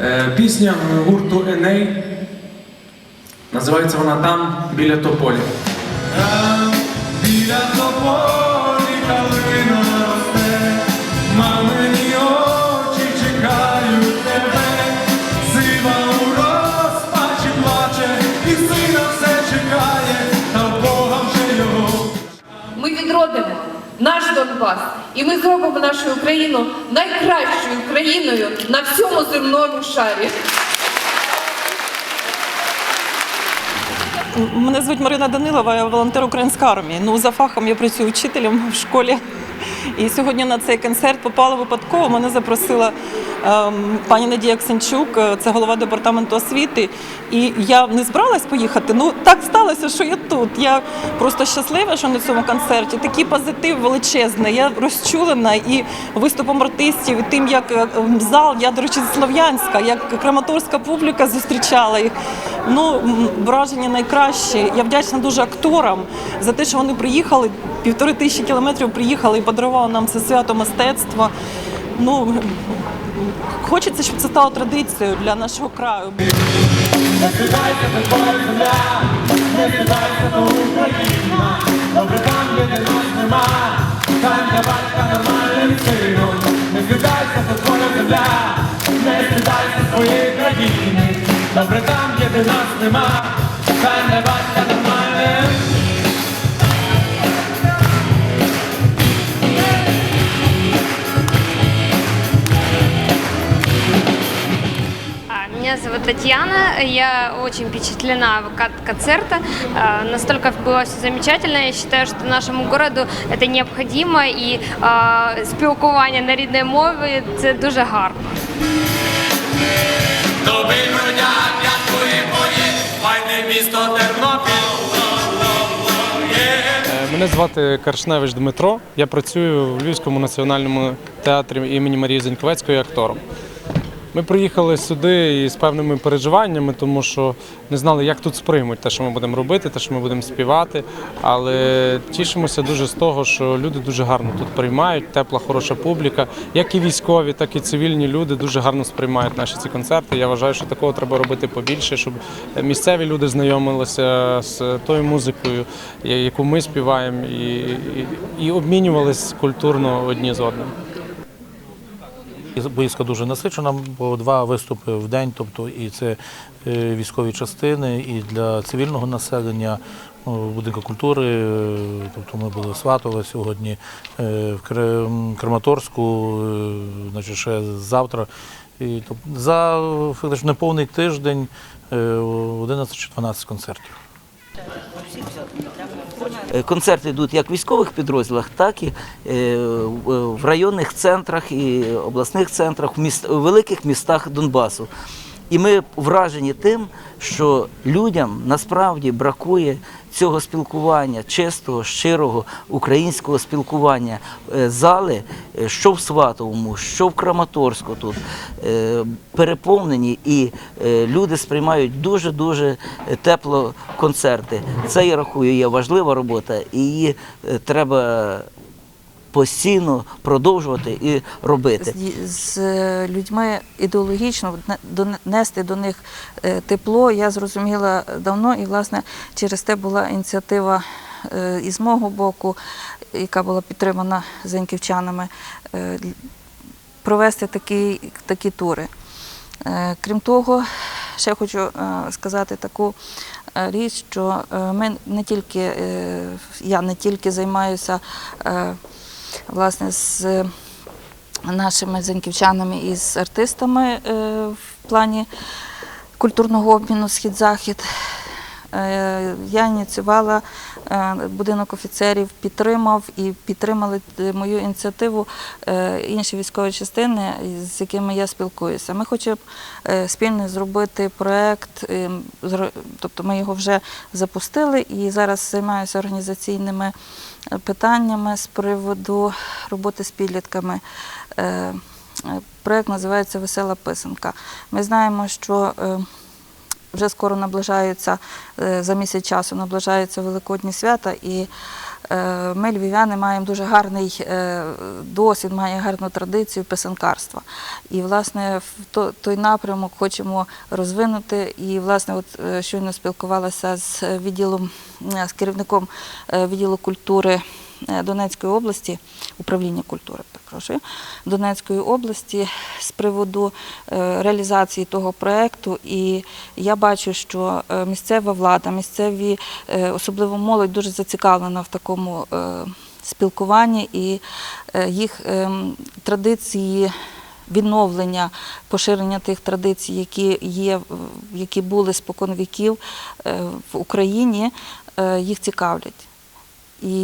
Е, Пісня гурту Еней. Називається вона Там біля тополі. Там біля тополі калина росте, мамині очі чекають тебе, сива у розпачі плаче, і сина все чекає, та Бога вже його. Ми відродимо наш Донбас, і ми зробимо нашу Україну найкращою країною на всьому земному шарі. Мене звуть Марина Данилова, я волонтер української армії. Ну, за фахом я працюю вчителем в школі. І сьогодні на цей концерт попала випадково. Мене запросила пані Надія Ксенчук, е, це голова департаменту освіти. І я не збиралась поїхати. Ну так сталося, що я тут. Я просто щаслива, що на цьому концерті такий позитив величезний. Я розчулена і виступом артистів, і тим, як е, ем, зал, я, до речі, Слов'янська, як краматорська публіка зустрічала їх. Ну, враження найкращі. Я вдячна дуже акторам за те, що вони приїхали, півтори тисячі кілометрів приїхали і подарували нам це свято мистецтва. Ну, хочеться, щоб це стало традицією для нашого краю. Добре там, де не нас нема, там для батька нормальним сином. Не скидайся, це твоя земля, не скидайся своєї країни. Добре там, де нас нема, Меня зовут Татьяна, я очень впечатлена от концерта. Настолько было все замечательно. Я считаю, что нашему городу это необходимо і а, спілкування на рідній мові це дуже гарно. Файне місто Тернопіль. Е, Мене звати Каршневич Дмитро. Я працюю в Львівському національному театрі імені Марії Зеньковецької актором. Ми приїхали сюди із певними переживаннями, тому що не знали, як тут сприймуть те, що ми будемо робити, те, що ми будемо співати. Але тішимося дуже з того, що люди дуже гарно тут приймають, тепла, хороша публіка. Як і військові, так і цивільні люди дуже гарно сприймають наші ці концерти. Я вважаю, що такого треба робити побільше, щоб місцеві люди знайомилися з тою музикою, яку ми співаємо, і, і, і обмінювалися культурно одні з одним. Боїзка дуже насичена, бо два виступи в день, тобто і це е, військові частини, і для цивільного населення, ну, будинку культури. е, Тобто ми були в Сватове сьогодні, е, в Краматорську, е, значить, ще завтра. І, тобто, за фактично неповний тиждень е, 11 чи 12 концертів. Е, Концерти йдуть як в військових підрозділах, так і е, в в районних центрах і обласних центрах, в міст, у великих містах Донбасу. І ми вражені тим, що людям насправді бракує цього спілкування, чистого, щирого українського спілкування. Е, Зали, е, що в Сватовому, що в Краматорську тут е, переповнені, і люди сприймають дуже дуже тепло концерти. Це я рахую є важлива робота, і її треба постійно продовжувати і робити. з, з е, людьми ідеологічно донести до них е, тепло. Я зрозуміла давно, і власне через те була ініціатива е, і з мого боку, яка була підтримана зеньківчанами, провести такі, такі тури. Крім того, ще хочу сказати таку річ, що ми не тільки, я не тільки займаюся власне з нашими зеньківчанами і з артистами е, в плані культурного обміну Схід-Захід. Е, Я ініціювала е, будинок офіцерів, підтримав і підтримали е, мою ініціативу інші військові частини, з якими я спілкуюся. Ми хочемо спільно зробити проект, е, тобто ми його вже запустили і зараз займаюся організаційними питаннями з приводу роботи з підлітками. Проект називається Весела писанка. Ми знаємо, що вже скоро наближаються, е, за місяць часу наближаються Великодні свята, і Е, Ми, львів'яни, маємо дуже гарний е, досвід, маємо гарну традицію писанкарства. І, власне, в той напрямок хочемо розвинути. І, власне, от щойно спілкувалася з відділом, з керівником відділу культури Донецької області, управління культури, перепрошую, Донецької області з приводу е, реалізації того проєкту. І я бачу, що е, місцева влада, місцеві, е, особливо молодь, дуже зацікавлена в такому е, спілкуванні і е, їх ем, традиції. Відновлення, поширення тих традицій, які є, які були спокон віків е, в Україні, е, їх цікавлять.